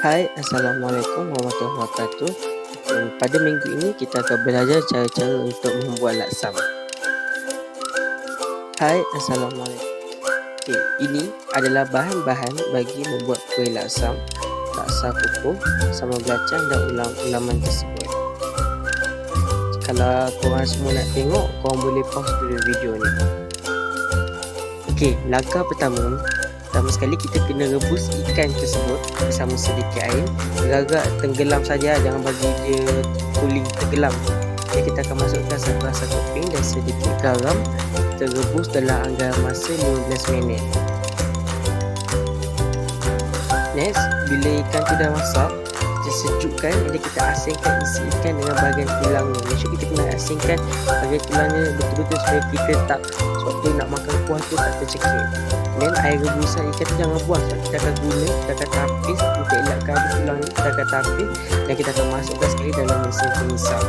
Hai, Assalamualaikum Warahmatullahi Wabarakatuh. Um, pada minggu ini kita akan belajar cara-cara untuk membuat laksam. Hai, Assalamualaikum. Okay, ini adalah bahan-bahan bagi membuat kuih laksam, laksa kukuh, sama belacan dan ulam-ulaman tersebut. Kalau korang semua nak tengok, korang boleh pause dulu video ni. Okey, langkah pertama Pertama sekali kita kena rebus ikan tersebut bersama sedikit air. Agak-agak tenggelam saja jangan bagi dia cooling tenggelam Jadi kita akan masukkan satu rasa dan sedikit garam. Kita rebus dalam anggaran masa 15 minit. Next, bila ikan tu dah masak kita sejukkan jadi kita asingkan isi ikan dengan bahagian tulangnya Make sure kita kena asingkan bahagian tulangnya betul-betul supaya kita tak sebab tu nak makan kuah tu tak tercekik. Dan air rebusan ikan tu jangan buang sebab kita akan guna kita akan tapis untuk elakkan tulang ni kita akan tapis dan kita akan masukkan sekali dalam mesin pemisah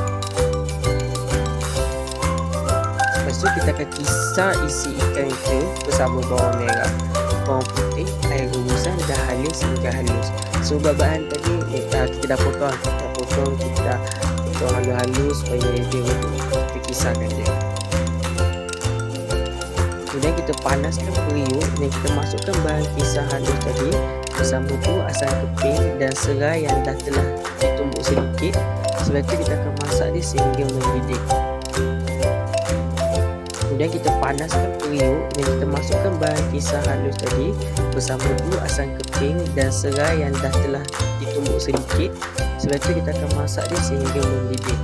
lepas tu kita akan kisar isi ikan itu bersama bawang merah bawang putih, air rebusan dan halis hingga halus. So bahan tadi eh, kita dah potong kita dah potong kita dah potong halus-halus supaya dia kita kisarkan dia. Kemudian kita panaskan periuk dan kita masukkan bahan kisar halus tadi bersama tu asam keping dan serai yang dah telah ditumbuk sedikit. Setelah itu kita akan masak dia sehingga mendidih kemudian kita panaskan periuk dan kita masukkan bahan kisar halus tadi bersama tu asam keping dan serai yang dah telah ditumbuk sedikit. Setelah itu kita akan masak dia sehingga mendidih.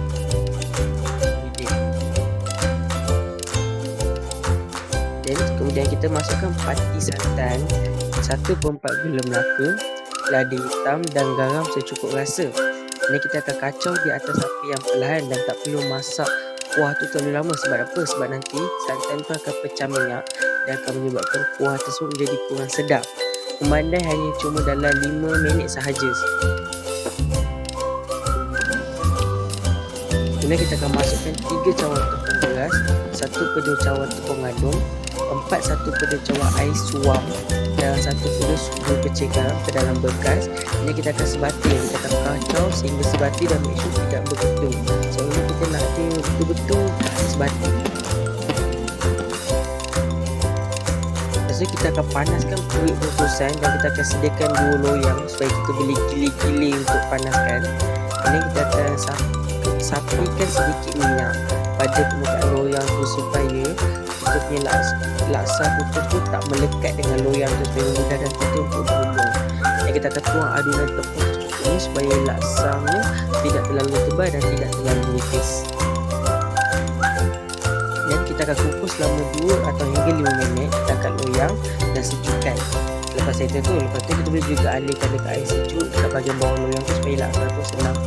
Kemudian kita masukkan pati santan 1/4 gula melaka lada hitam dan garam secukup rasa. Ini kita akan kacau di atas api yang perlahan dan tak perlu masak kuah tu terlalu lama sebab apa? sebab nanti santan tu akan pecah minyak dan akan menyebabkan kuah tersebut menjadi kurang sedap. Memandai hanya cuma dalam 5 minit sahaja. Kemudian kita akan masukkan 3 cawan tepung beras 1 pedul cawan tepung adum empat satu pada cawan air suam dan satu pada suhu kecil garam ke dalam bekas. Ini kita akan sebati kita akan kacau sehingga sebati dan make sure tidak berketul so ini betul-betul sebati lepas kita akan panaskan kulit rebus dan kita akan sediakan dua loyang supaya kita boleh gili-gili untuk panaskan. Ini kita akan sapikan sedikit minyak pada permukaan loyang tu supaya kita punya laksa, laksa kukus tu tak melekat dengan loyang tu supaya mudah dan kita untuk gulung dan kita akan tuang adunan tepung secukupnya supaya laksanya tidak terlalu tebal dan tidak terlalu nipis akan kukus selama 2 atau hingga 5 minit akan loyang dan sejukkan lepas itu tu lepas tu kita boleh juga alihkan dekat air sejuk dekat bahagian bawah loyang tu supaya laksa tu senang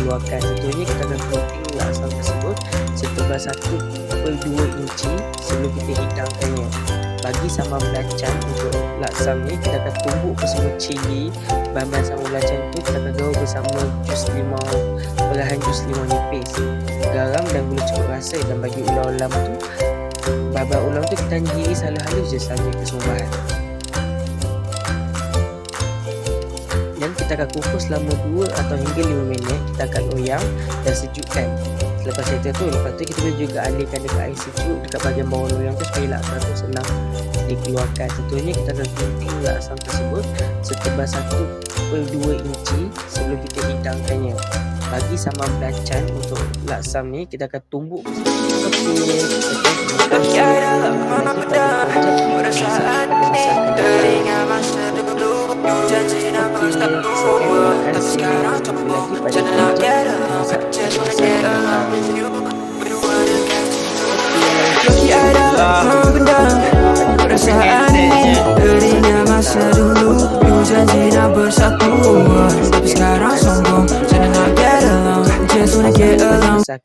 dikeluarkan. Tentunya kita akan coating laksa tersebut setebal 1.2 inci sebelum kita hidangkannya. Bagi sambal belacan untuk laksam ni kita akan tumbuk bersama cili bahan-bahan sambal belacan tu kita akan gaul bersama jus limau perlahan jus limau nipis dan gula cukup rasa dan bagi ulam-ulam tu bahan-bahan ulam tu kita hanya iris halus-halus je saja ke semua bahan dan kita akan kukus selama 2 atau hingga 5 minit kita akan loyang dan sejukkan Lepas itu tu, lepas tu kita boleh juga alihkan dekat air sejuk dekat bahagian bawah loyang tu supaya laksa tu senang dikeluarkan. Tentunya kita akan gunting laksa tersebut setebal 1.2 inci sebelum kita hidangkannya. Bagi sambal belacan untuk laksam ni. Kita akan tumbuk Jangan